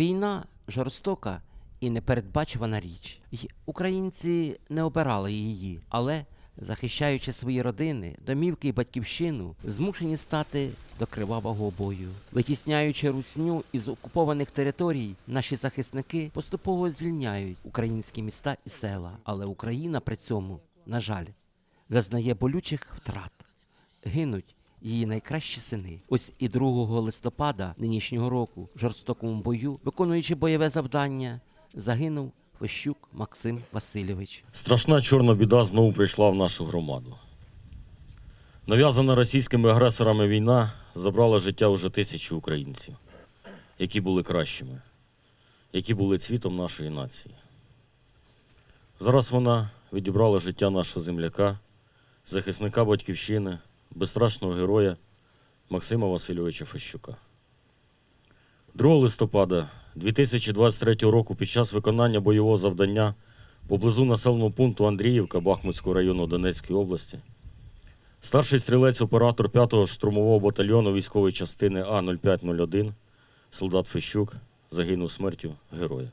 Війна жорстока і непередбачувана річ. Українці не обирали її, але, захищаючи свої родини, домівки і батьківщину, змушені стати до кривавого бою. Витісняючи русню із окупованих територій, наші захисники поступово звільняють українські міста і села. Але Україна при цьому, на жаль, зазнає болючих втрат. Гинуть її найкращі сини. Ось і 2 листопада нинішнього року в жорстокому бою, виконуючи бойове завдання, загинув Фещук Максим Васильович. Страшна чорна біда знову прийшла в нашу громаду. Нав'язана російськими агресорами війна забрала життя уже тисячі українців, які були кращими, які були цвітом нашої нації. Зараз вона відібрала життя нашого земляка, захисника батьківщини, безстрашного героя Максима Васильовича Фещука. 2 листопада 2023 року під час виконання бойового завдання поблизу населеного пункту Андріївка Бахмутського району Донецької області. Старший стрілець-оператор 5-го штурмового батальйону військової частини А-0501, солдат Фещук, загинув смертю героя.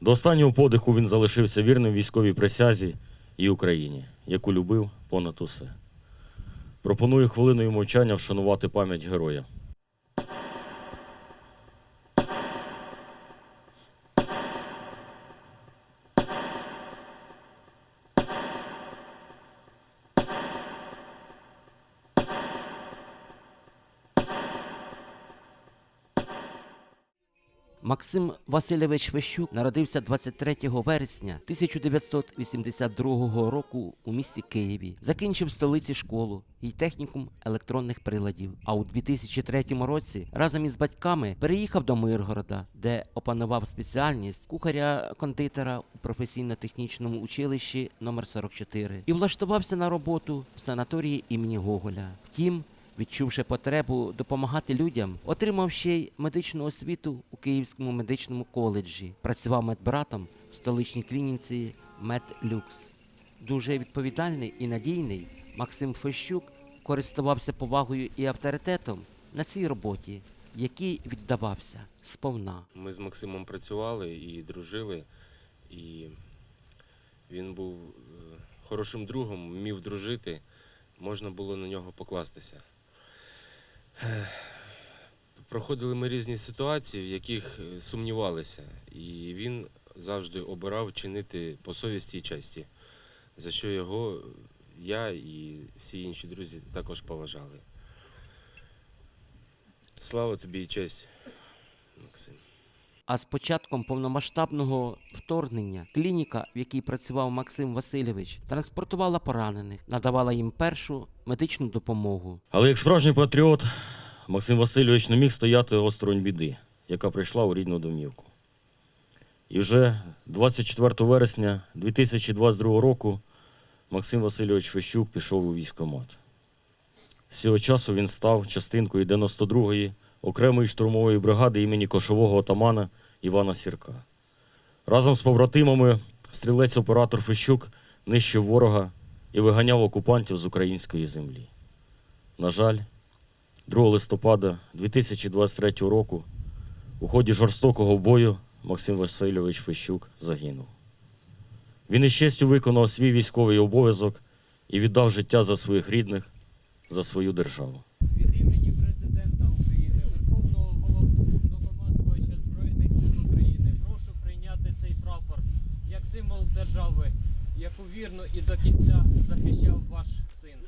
До останнього подиху він залишився вірним військовій присязі і Україні, яку любив понад усе. Пропоную хвилиною мовчання вшанувати пам'ять героя. Максим Васильович Фещук народився 23 вересня 1982 року у місті Києві. Закінчив в столиці школу і технікум електронних приладів. А у 2003 році разом із батьками переїхав до Миргорода, де опанував спеціальність кухаря-кондитера у професійно-технічному училищі номер 44 і влаштувався на роботу в санаторії імені Гоголя. Втім, Відчувши потребу допомагати людям, отримав ще й медичну освіту у Київському медичному коледжі. Працював медбратом в столичній клініці Медлюкс. Дуже відповідальний і надійний Максим Фещук користувався повагою і авторитетом на цій роботі, якій віддавався сповна. Ми з Максимом працювали і дружили, і він був е, хорошим другом, вмів дружити, можна було на нього покластися. Проходили ми різні ситуації, в яких е, сумнівалися, і він завжди обирав чинити по совісті і честі, за що його я і всі інші друзі також поважали. Слава тобі і честь, Максим. А з початком повномасштабного вторгнення клініка, в якій працював Максим Васильович, транспортувала поранених, надавала їм першу медичну допомогу. Але як справжній патріот, Максим Васильович не міг стояти осторонь біди, яка прийшла у рідну домівку. І вже 24 вересня 2022 року Максим Васильович Фещук пішов у військкомат. З цього часу він став частинкою 92-ї окремої штурмової бригади імені кошового отамана Івана Сірка. Разом з побратимами стрілець-оператор Фещук нищив ворога і виганяв окупантів з української землі. На жаль, 2 листопада 2023 року у ході жорстокого бою Максим Васильович Фещук загинув. Він із честю виконав свій військовий обов'язок і віддав життя за своїх рідних, за свою державу. Вірно і до кінця захищав ваш син.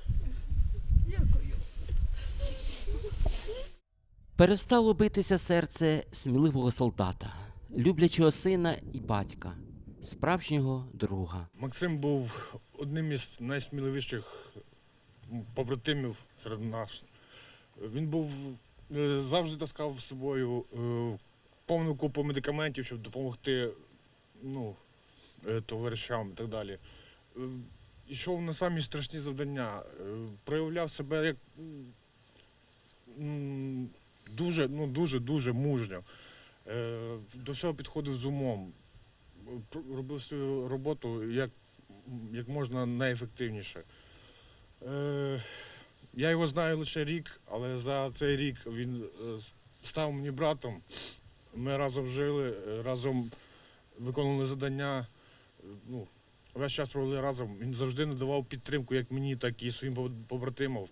Перестало битися серце сміливого солдата, люблячого сина і батька, справжнього друга. Максим був одним із найсміливіших побратимів серед нас. Він був е, завжди таскав з собою е, повну купу медикаментів, щоб допомогти ну, е, товаришам і так далі. Е, Йшов на самі страшні завдання, е, проявляв себе як дуже, ну, дуже, дуже мужньо. Е, До всього підходив з умом. Робив свою роботу як, як можна найефективніше. Я його знаю лише рік, але за цей рік він став мені братом. Ми разом жили, разом виконували завдання. Ну, весь час провели разом. Він завжди надавав підтримку як мені, так і своїм побратимам.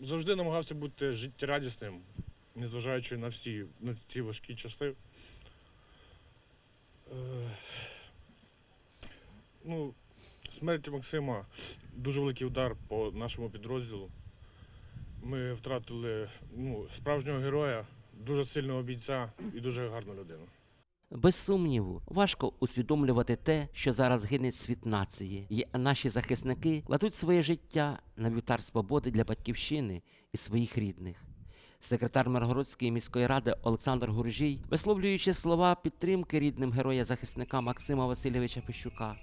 Завжди намагався бути життєрадісним, незважаючи на всі на ці важкі часи. Е, Ну, смерть Максима дуже великий удар по нашому підрозділу. Ми втратили ну, справжнього героя, дуже сильного бійця і дуже гарну людину. Без сумніву, важко усвідомлювати те, що зараз гине світ нації, і наші захисники кладуть своє життя на вівтар свободи для батьківщини і своїх рідних. Секретар Миргородської міської ради Олександр Гуржій, висловлюючи слова підтримки рідним героя захисника Максима Васильовича Пищука,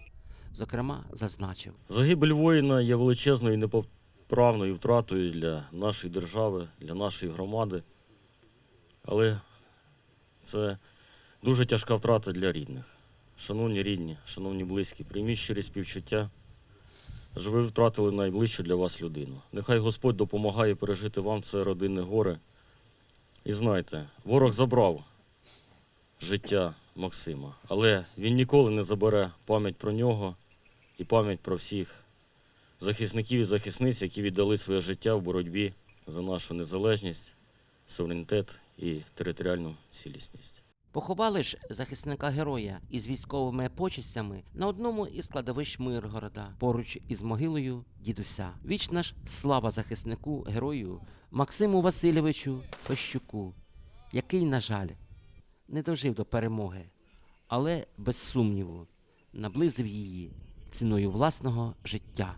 зокрема, зазначив. Загибель воїна є величезною і непоправною втратою для нашої держави, для нашої громади. Але це дуже тяжка втрата для рідних. Шановні рідні, шановні близькі, прийміть щирі співчуття. Адже ви втратили найближчу для вас людину. Нехай Господь допомагає пережити вам це родинне горе. І знайте, ворог забрав життя Максима, але він ніколи не забере пам'ять про нього і пам'ять про всіх захисників і захисниць, які віддали своє життя в боротьбі за нашу незалежність, суверенітет і територіальну цілісність. Поховали ж захисника героя із військовими почестями на одному із складовищ Миргорода, поруч із могилою дідуся. Вічна ж слава захиснику герою Максиму Васильовичу Пещуку, який, на жаль, не дожив до перемоги, але без сумніву наблизив її ціною власного життя.